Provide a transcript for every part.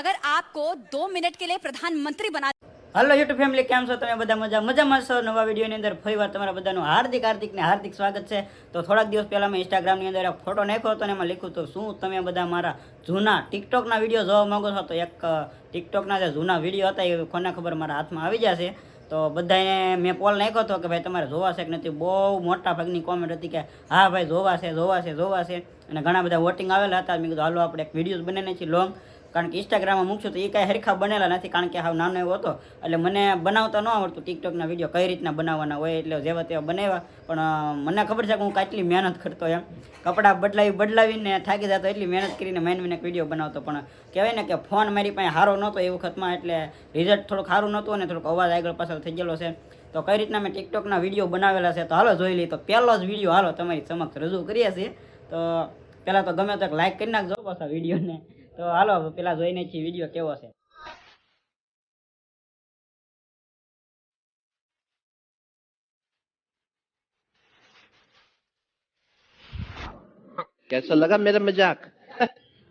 અગર આપકો દો મિનિટ કે લે પ્રધાનમંત્રી બના હલો યુટ્યુબ ફેમિલી, કેમ છો? તમે બધા મજા, મજામાં છો? નવા વિડીયોની અંદર ફરી વાર તમારા બધાનું હાર્દિક હાર્દિક ને હાર્દિક સ્વાગત છે. તો થોડાક દિવસ પહેલાં મેં ઇન્સ્ટાગ્રામની અંદર ફોટો નાખ્યો હતો અને એમાં લખ્યું તો શું તમે બધા મારા જૂના ટિકટોકના વીડિયો જોવા માગો છો? તો એક ટિકટોકના જે જૂના વીડિયો હતા, એ કોને ખબર મારા હાથમાં આવી જશે. તો બધાને મેં પોલ નાખ્યો હતો કે, ભાઈ, તમારે જોવાશે કે નથી? બહુ મોટા ભાગની કોમેન્ટ હતી કે, હા, ભાઈ જોવાશે જોવાશે જોવાશે અને ઘણા બધા વોટિંગ આવેલા હતા. મેં કીધું, હાલો, આપણે એક વિડીયોઝ બનાવીને છીએ લોંગ કારણ કે ઇન્સ્ટાગ્રામમાં મૂકશું તો એ કાંઈ હરખા બનેલા નથી, કારણ કે હાવ નાનો એવો હતો. એટલે મને બનાવતા ન આવડતું ટિકટોકના વીડિયો કઈ રીતના બનાવવાના હોય એટલે જેવા તેવા બનાવ્યા. પણ મને ખબર છે કે હું કેટલી મહેનત કરતો એમ. કપડાં બદલાવી, બદલાવીને થાકી જતો એટલી મહેનત કરીને મેન મહિને વીડિયો બનાવતો. પણ કહેવાય ને કે ફોન મારી પાસે સારો નહોતો એ વખતમાં, એટલે રિઝલ્ટ થોડુંક સારું નહોતું અને થોડોક અવાજ આગળ પાછળ થઈ ગયેલો છે. તો કઈ રીતના મેં ટિકટોકના વીડિયો બનાવેલા છે તો હાલો જોઈ લઈએ. તો પહેલો જ વીડિયો હાલો તમારી સમક્ષ રજૂ કરીએ છીએ. તો પહેલાં તો ગમે તો લાઇક કરી નાખજો પાછા વિડીયોને તો હાલો પેલા જોઈને છીએ વિડીયો કેવો છે कैसा लगा मेरा मजाक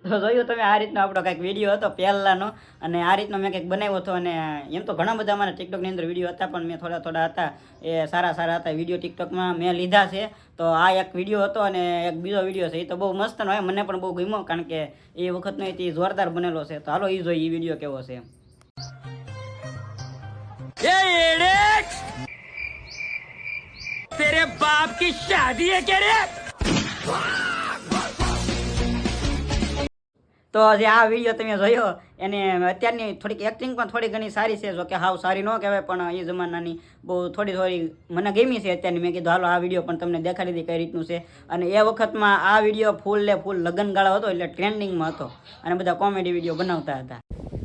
તો જોયું તમે આ રીતનો આપણો કંઈક વીડિયો હતો પહેલાંનો, અને આ રીતનો મેં કંઈક બનાવ્યો હતો, અને એમ તો ઘણા બધા મારા ટિકટોકની અંદર વીડિયો હતા, પણ મેં થોડા થોડા હતા, એ સારા સારા હતા વીડિયો ટિકટોકમાં મેં લીધા છે. તો આ એક વીડિયો હતો, અને એક બીજો વીડિયો છે, એ તો બહુ મસ્તનો હોય, મને પણ બહુ ગમ્યો, કારણ કે એ વખતનો એ જોરદાર બનેલો છે. તો હાલો એ જોઈએ એ વીડિયો કેવો છે. તેરે બાપ કી શાદી હે કે રે તો જે આ વીડિયો તમે જોયો, એને અત્યારની થોડીક એક્ટિંગ પણ થોડી ઘણી સારી છે. જો કે હાવ સારી ન કહેવાય, પણ એ જમાનાની બહુ થોડી થોડી મને ગમી છે અત્યારની. મેં કીધું, હાલો, આ વીડિયો પણ તમને દેખાડી દીધી કઈ રીતનું છે. અને એ વખતમાં આ વીડિયો ફૂલ ને ફૂલ લગનગાળો હતો, એટલે ટ્રેન્ડિંગમાં હતો. અને બધા કોમેડી વીડિયો બનાવતા હતા.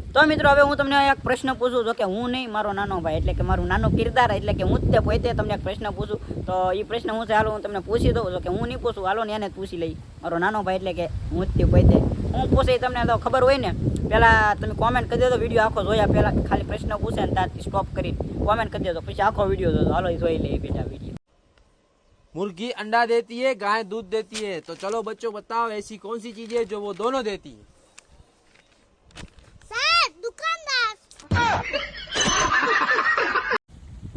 તો મિત્રો હવે હું તમને એક પ્રશ્ન પૂછું છું કે હું નહીં મારો નાનો ભાઈ એટલે કે મારું નાનો કિરદાર એટલે કે હું જ તે પોતે તમને એક પ્રશ્ન પૂછું તો એ પ્રશ્ન હું છે હાલો હું તમને પૂછી દઉં છું કે હું નહીં પૂછું હાલો ને એને જ પૂછી લઈ મારો નાનો ભાઈ એટલે કે હું જ તે પોતે હું પૂછે ઈ તમને તો ખબર હોય ને પહેલાં તમે કોમેન્ટ કરી દેજો વિડીયો આખો જોયા પહેલાં ખાલી પ્રશ્ન પૂછે ને ત્યારથી સ્ટોપ કરી કોમેન્ટ કરી દેજો પછી આખો વિડીયો જોજો હાલો ઈ જોઈ લઈએ બેટા વિડીયો मुर्गी अंडा देती है गाय दूध देती है तो चलो बच्चों बताओ ऐसी कौन सी चीज है जो वो दोनों देती है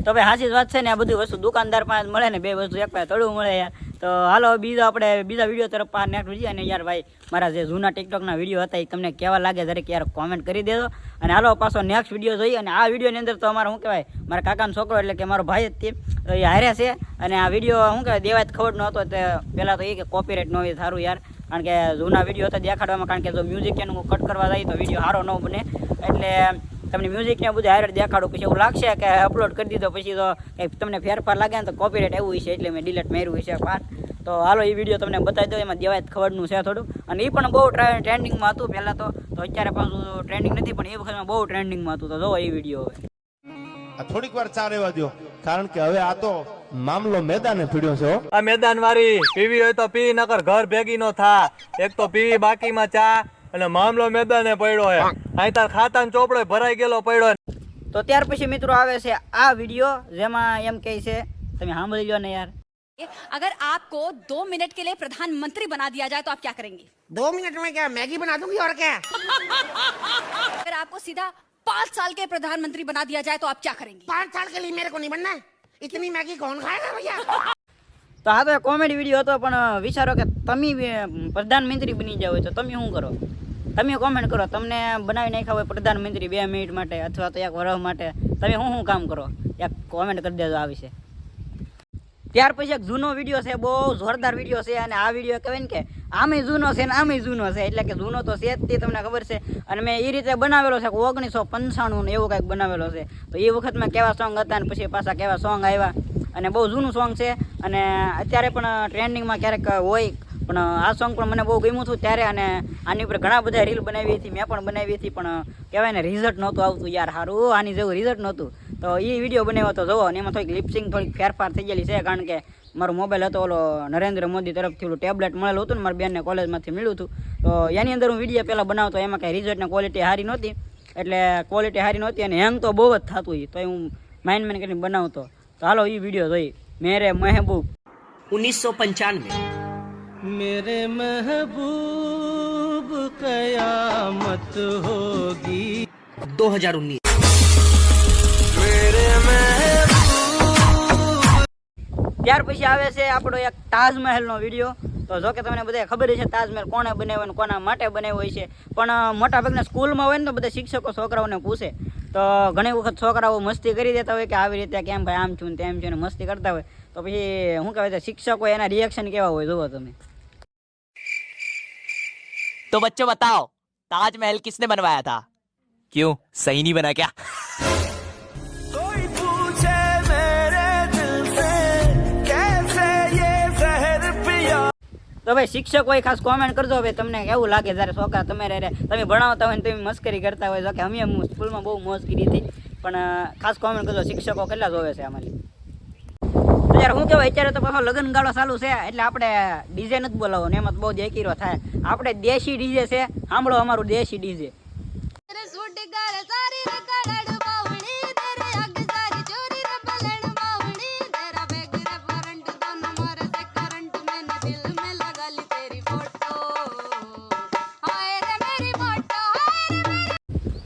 તો ભાઈ હાસી વાત છે ને, આ બધી વસ્તુ દુકાનદાર પાસે મળે ને, બે વસ્તુ એક પાસે તળું મળે યાર. તો હાલો, બીજો આપણે બીજા વીડિયો તરફ પાર નેક્સ્ટ જઈએ અને યાર ભાઈ, મારા જે જૂના ટિકટોકના વીડિયો હતા એ તમને કેવા લાગે દરેક યાર કોમેન્ટ કરી દેજો. અને હાલો, પાછો નેક્સ્ટ વીડિયો જોઈએ અને આ વિડીયોની અંદર તો અમારે શું કહેવાય, મારા કાકાનો છોકરો એટલે કે મારો ભાઈ જ તે, તો એ હારે છે. અને આ વીડિયો શું કહેવાય, દેવાય ખબર નહોતો તે પહેલાં તો એ કે કોપીરાઇટ ન હોય, સારું યાર. કારણ કે જૂના વીડિયો હતા દેખાડવામાં, કારણ કે જો મ્યુઝિક એનું કટ કરવા જાય તો વીડિયો સારો ન બને. એટલે તમને મ્યુઝિક ને બધું હારે દેખાડું પછી એવું લાગશે કે અપલોડ કરી દીધો પછી તો કંઈક તમને ફેરફાર લાગે ને તો કોપીરાઇટ એવું છે એટલે મેં ડિલેટ માર્યું છે પાર્ટ તો હાલો એ વીડિયો તમને બતાવી દો એમાં દેવાય ખબરનું છે થોડું. અને એ પણ બહુ ટ્રેન્ડિંગમાં હતું પહેલાં તો તો અત્યારે પાછું ટ્રેન્ડિંગ નથી પણ એ વખતમાં બહુ ટ્રેન્ડિંગમાં હતું. તો જોવો એ વીડિયો હવે. થોડીક વાર ચા રહેવા દો કારણ કે હવે આ તો મામલો મેદાને પીડ્યો છે આ મેદાન વાળી પીવી હોય તો પી નકર ઘર ભેગી નો થા. એક તો પીવી બાકીમાં ચા અને મામલો મેદાને પડ્યો હે અહીં તાર ખાતા ચોપડો ભરાઈ ગયેલો પડ્યો તો ત્યાર પછી મિત્રો આવે છે આ વિડીયો જેમાં એમ કહે છે તમે સાંભળી લો ને યાર अगर आपको दो मिनट के लिए प्रधानमंत्री बना दिया जाए तो आप क्या करेंगे दो मिनट में क्या मैगी बना दूंगी और क्या अगर आपको सीधा पाँच साल के प्रधानमंत्री बना दिया जाए तो आप क्या करेंगे पाँच साल के लिए मेरे को नहीं बनना है इतनी मैगी कौन खाएगा भैया તો આ તો કોમેડી વિડીયો હતો પણ વિચારો કે તમે અ, પ્રધાનમંત્રી બની જાવ તો તમે શું કરો તમે કોમેન્ટ કરો. તમને બનાવી નાખ્યા હોય પ્રધાનમંત્રી બે મિનિટ માટે અથવા તો એક વર્ષ માટે, તમે શું શું કામ કરો? એક કોમેન્ટ કરી દેજો આ વિશે. ત્યાર પછી એક જૂનો વીડિયો છે, બહુ જોરદાર વીડિયો છે અને આ વીડિયો કહેવાય ને કે આમે જૂનો છે ને આમે જૂનો છે, એટલે કે જૂનો તો છે જ તે તમને ખબર છે. અને મેં એ રીતે બનાવેલો છે કે ઓગણીસો પંચાણું એવું કંઈક બનાવેલો છે. તો એ વખતમાં કેવા સોંગ હતા ને પછી પાછા કેવા સોંગ આવ્યા. અને બહુ જૂનું સોંગ છે. અને અત્યારે પણ ટ્રેન્ડિંગમાં ક્યારેક હોય પણ આ સોંગ પણ મને બહુ ગમ્યું હતું ત્યારે અને આની ઉપર ઘણા બધા રીલ બનાવી હતી, મેં પણ બનાવી હતી, પણ કહેવાય ને રિઝલ્ટ નહોતું આવતું યાર સારું આની જેવું રિઝલ્ટ નહોતું. તો એ વીડિયો બનાવ્યો તો જુઓ, અને એમાં થોડીક લિપસિંગ થોડીક ફેરફાર થઈ ગયેલી છે, કારણ કે મારો મોબાઈલ હતો, ઓલો નરેન્દ્ર મોદી તરફથી ઓલું ટેબ્લેટ મળેલું હતું ને મારી બેનને કોલેજમાંથી મળ્યું હતું. તો એની અંદર હું વીડિયો પહેલાં બનાવતો, એમાં કાંઈ રિઝલ્ટને ક્વોલિટી સારી નહોતી. એટલે ક્વોલિટી સારી નહોતી અને હેંગ તો બહુ જ થતું હોય તો હું માઇન્ડ મેન કરીને બનાવતો. તો હાલો એ વીડિયો જોઈ. મેરે મહેબૂબ. ઉન્નીસો પંચાનવે. मेरे महबूब ત્યાર પછી આવે છે આપણો એક તાજમહેલનો વિડીયો તો જો કે તમને બધા ખબર છે તાજમહેલ કોણે બનાવ્યો અને કોના માટે બનાવ્યો હોય છે પણ મોટા ભાગના સ્કૂલમાં હોય ને તો બધા શિક્ષકો છોકરાઓને પૂછે તો ઘણી વખત છોકરાઓ મસ્તી કરી દેતા હોય કે આવી રીતે કેમ ભાઈ આમ છું ને તેમ છું ને મસ્તી કરતા હોય તો પછી શું કહેવાય છે શિક્ષકો એના રિએક્શન કેવા હોય જુઓ તમે तो बच्चों बताओ ताजमहल किसने बनवाया था क्यों सही नहीं बना क्या તો ભાઈ શિક્ષકોએ ખાસ કોમેન્ટ કરજો ભાઈ તમને કેવું લાગે જ્યારે છોકરા તમે રે તમે ભણાવતા હોય ને તમે મસ્કરી કરતા હોય જો કે અમે એમ સ્કૂલમાં બહુ મોજ કરી હતી પણ અ, ખાસ કોમેન્ટ કરજો શિક્ષકો કેટલા જોવે છે આમાંથી તો યાર હું કહેવાય? અત્યારે તો પાછો લગ્ન ગાળો ચાલુ છે, એટલે આપણે ડીજે નથી બોલાવો ને એમાં બહુ દેકીરો થાય. આપણે દેશી ડીજે છે, સાંભળો અમારું દેશી ડીજે.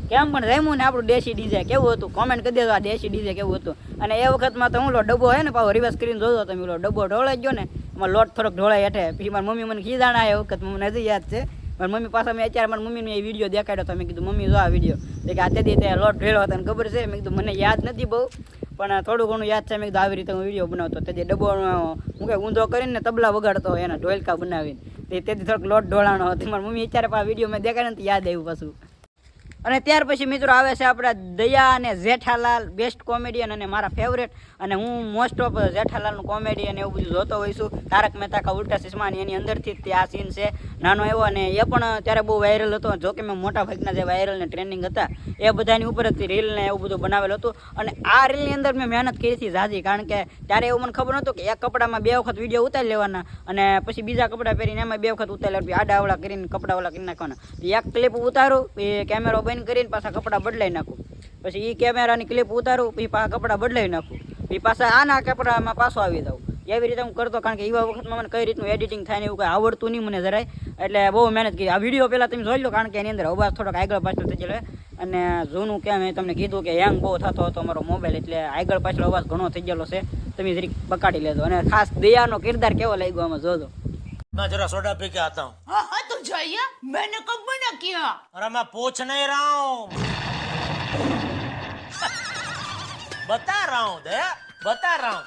કેમ પણ રેમું ને આપણું દેશી ડીજે કેવું હતું? કોમેન્ટ કરી દેજો આ દેશી ડીજે કેવું હતું? અને એ વખતમાં તો હું લો ડબ્બો હે ને પાછો રિવર્સ કરીને જોજો તમે ઓલો ડબ્બો ઢોળાઈ ગયો ને, એમાં લોટ થોડોક ઢોળાઈ હેઠે. પછી મારી મમ્મી મને ખીજાણા એ વખત મને હજી યાદ છે. મારી મમ્મી પાસે મેં અત્યારે મારી મમ્મીને એ વીડિયો દેખાડ્યો તો મેં કીધું, મમ્મી, જો આ વીડિયો કે આ તે દી તે લોટ ઢેળો હતો ખબર છે? મેં કીધું, મને યાદ નથી બહુ, પણ થોડું ઘણું યાદ છે. મેં કીધું, આવી રીતે હું વીડિયો બનાવતો. તે ડબ્બો હું કે ઊંધો કરીને તબલા વગાડતો એના ઢોલકા બનાવીને. તેથી થોડોક લોટ ઢોળાણો હતો. મારી મમ્મી અત્યારે આ વીડિયો મેં દેખાડ્યો ને યાદ આવ્યું પાછું. અને ત્યાર પછી મિત્રો આવે છે આપણા દયા અને જેઠાલાલ બેસ્ટ કોમેડિયન અને મારા ફેવરેટ અને હું મોસ્ટ ઓફ જેઠાલાલનું કોમેડી અને એવું બધું જોતો છું. તારક મહેતા કા ઉલ્ટા ચશ્મા એની અંદરથી જ તે આ સીન છે. નાનો એવો અને એ પણ ત્યારે બહુ વાયરલ હતો. જો કે મેં મોટા ભાગના જે વાયરલ ને ટ્રેન્ડિંગ હતા, એ બધાની ઉપર જ રીલ ને એવું બધું બનાવેલું હતું. અને આ રીલની અંદર મેં મહેનત કરી હતી ઝાઝી કારણ કે ત્યારે એવું મને ખબર નહોતું કે એક કપડામાં બે વખત વીડિયો ઉતારી લેવાના. અને પછી બીજા કપડાં પહેરીને એમાં બે વખત ઉતારી લેવા આડા અવળા કરીને કપડાવાળા કરી નાખવાના. એક ક્લિપ ઉતારું, એ કેમેરો બંધ કરીને પાછા કપડાં બદલાઈ નાખું. પછી એ કેમેરાની ક્લિપ ઉતારું, પછી પાછા કપડાં બદલાઈ નાખું. પછી પાછા આના કપડામાં પાછો આવી જાઉં. એવી રીતે હું કરતો, કારણ કે એવા વખતમાં મને કઈ રીતનું એડિટિંગ થાય ને એવું કંઈ આવડતું નહીં મને જરાય. એટલે બહુ મહેનત કરી. આ વીડિયો પહેલાં તમે જોઈ લો, કારણ કે એની અંદર અવાજ થોડોક આગળ પાછળ થઈ જાય અને જૂનું કેમ મેં તમને કીધું કે હેંગ બહુ થતો હતો મારો મોબાઈલ એટલે આગળ પાછળ અવાજ ઘણો થઈ ગયેલો છે. તમે જરીક બકાડી લેજો. અને ખાસ દયાનો કિરદાર કેવો લાગ્યો આમાં, જોજો. मैं जरा सोडा पी के आता हूँ हाँ हाँ तो जाइए मैंने कब मना किया अरे मैं पूछ नहीं रहा हूँ बता रहा हूँ दे बता रहा हूँ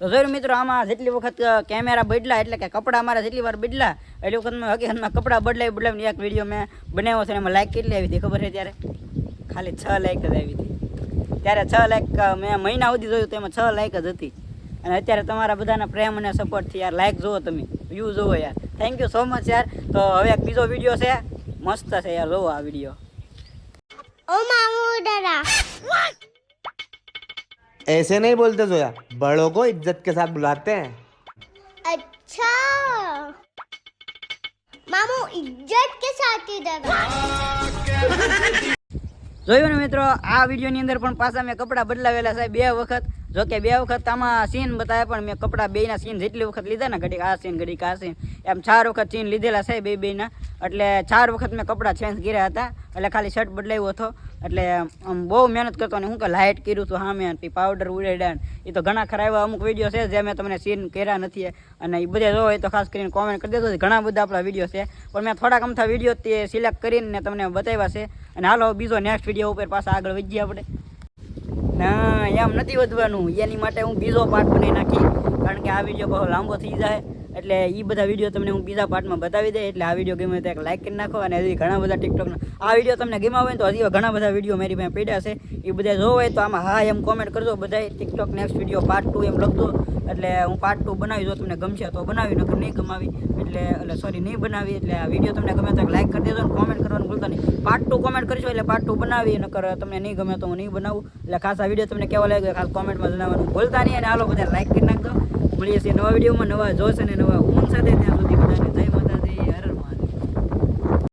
તો જોયું મિત્રો આમાં જેટલી વખત કેમેરા બદલા એટલે કે કપડાં મારા જેટલી વાર બદલા એટલી વખત મેં હકીકતમાં કપડાં બદલાવી બદલાવીને એક વિડીયો મેં બનાવ્યો છે અને એમાં લાઈક કેટલી આવી હતી ખબર છે ત્યારે ખાલી છ લાઈક જ આવી હતી ત્યારે છ લાઈક મેં મહિના સુધી જોયું તો એમાં છ લાઈક જ હતી અને અત્યારે તમારા બધાના પ્રેમ અને સપોર્ટથી યાર લાઈક જુઓ તમે વ્યૂ જુઓ યાર થેન્ક યુ સો મચ યાર તો હવે એક બીજો વિડીયો છે મસ્ત છે યાર જોવો આ વિડીયો ओ मामू डरा ऐसे नहीं बोलते जोया बड़ों को इज्जत के साथ बुलाते हैं अच्छा मामू इज्जत के साथ ही डरा જોયું ને મિત્રો આ વિડીયોની અંદર પણ પાછા મેં કપડાં બદલાવેલા છે બે વખત જો કે બે વખત આમાં સીન બતાવ્યા, પણ મેં કપડાં બેયના સીન જેટલી વખત લીધા ને ઘડીક આ સીન, ઘડીક આ સીન. એમ ચાર વખત સીન લીધેલા છે બે બેના એટલે ચાર વખત મેં કપડાં ચેન્જ કર્યા હતા. એટલે ખાલી શર્ટ બદલાવ્યો હતો. એટલે આમ બહુ મહેનત કરતો અને હું કે લાઇટ કર્યું હતું સામે પછી પાવડર ઉડેડા એ તો ઘણા ખરા એવા અમુક વીડિયો છે જે મેં તમને સીન કર્યા નથી. અને એ બધા જોવો હોય તો ખાસ કરીને કોમેન્ટ કરી દેજો. ઘણા બધા આપણા વીડિયો છે. પણ મેં થોડાક અમથા વીડિયો તે સિલેક્ટ કરીને તમને બતાવ્યા છે. અને હાલો, બીજો નેક્સ્ટ વીડિયો ઉપર પાછા આગળ વધીએ આપણે. ના, એમ નથી વધવાનું. એની માટે હું બીજો પાર્ટ બનાવી નાખી. કારણ કે આ વીડિયો બહુ લાંબો થઈ જાય. એટલે એ બધા વીડિયો તમને હું બીજા પાર્ટમાં બતાવી દે એટલે આ વીડિયો ગમે તો એક લાઇક કરી નાખો અને હજી ઘણા બધા ટિકટોકના આ વીડિયો તમને ગમ્યા હોય તો હજી ઘણા બધા વીડિયો મારી પાસે પડ્યા છે. એ બધા જોવો હોય તો આમાં હા એમ કોમેન્ટ કરજો બધાય. TikTok next video part two એમ લખજો. એટલે હું પાર્ટ ટુ બનાવી, જો તમને ગમશે તો બનાવી નહીં ગમાવી. એટલે એટલે સોરી નહીં બનાવી, એટલે આ વીડિયો તમને ગમે તો લાઈક કરી દેજો અને કોમેન્ટ કરવાનું ભૂલતા નહીં. પાર્ટ ટુ કોમેન્ટ કરીશું એટલે પાર્ટ ટુ બનાવી, નકર તમને નહીં ગમે તો હું નહીં બનાવું. એટલે ખાસ આ વીડિયો તમને કેવો લાગ્યો ખાસ કોમેન્ટમાં જણાવવાનું ભૂલતા નહીં અને હાલો બધા લાઈક કરી નાખજો. મળીએ છીએ નવા વિડીયોમાં નવા જોશ અને નવા ઊન સાથે ત્યાં